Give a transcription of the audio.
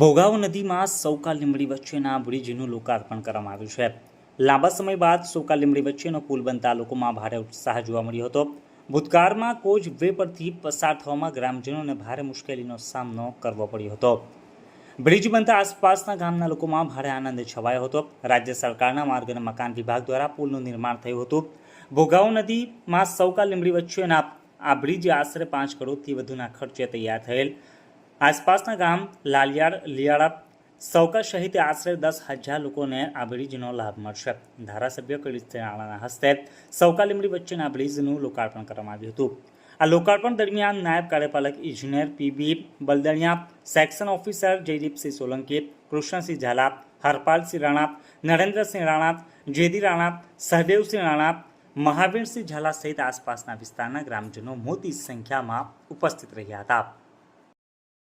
ભોગાવ નદીમાં સૌકા લીંબડી વચ્ચેના બ્રિજનું લોકાર્પણ કરવામાં આવ્યું છે. લાંબા સમય બાદ સૌકા લીંબડી વચ્ચેનો પુલ બનતા લોકોમાં ભારે ઉત્સાહ જોવા મળ્યો હતો. ભૂતકાળમાં કોચ વે પરથી પસાર થવામાં ગ્રામજનોને ભારે મુશ્કેલીનો સામનો કરવો પડ્યો હતો. બ્રિજ બનતા આસપાસના ગામના લોકોમાં ભારે આનંદ છવાયો હતો. રાજ્ય સરકારના માર્ગ અને મકાન વિભાગ દ્વારા પુલનું નિર્માણ થયું હતું. ભોગાવ નદીમાં સૌકા લીંબડી વચ્ચેના આ બ્રિજ આશરે પાંચ કરોડથી વધુના ખર્ચે તૈયાર થયેલ આસપાસના ગામ લાલિયાળ લિયાળા સૌકા સહિત આશરે દસ હજાર લોકોને આ બ્રિજનો લાભ મળશે. ધારાસભ્ય કલિત રાણાના હસ્તે સૌકા લીમડી વચ્ચેના બ્રિજનું લોકાર્પણ કરવામાં આવ્યું હતું. આ લોકાર્પણ દરમિયાન નાયબ કાર્યપાલક ઇજનેર PB Baldaniya, section officer Jaydeepsinh Solanki, Krishnasinh Zala, Harpalsinh Rana, Narendrasinh Rana J D Rana, Sahdevsinh Rana, Mahavirsinh Zala સહિત આસપાસના વિસ્તારના ગ્રામજનો મોટી સંખ્યામાં ઉપસ્થિત રહ્યા હતા.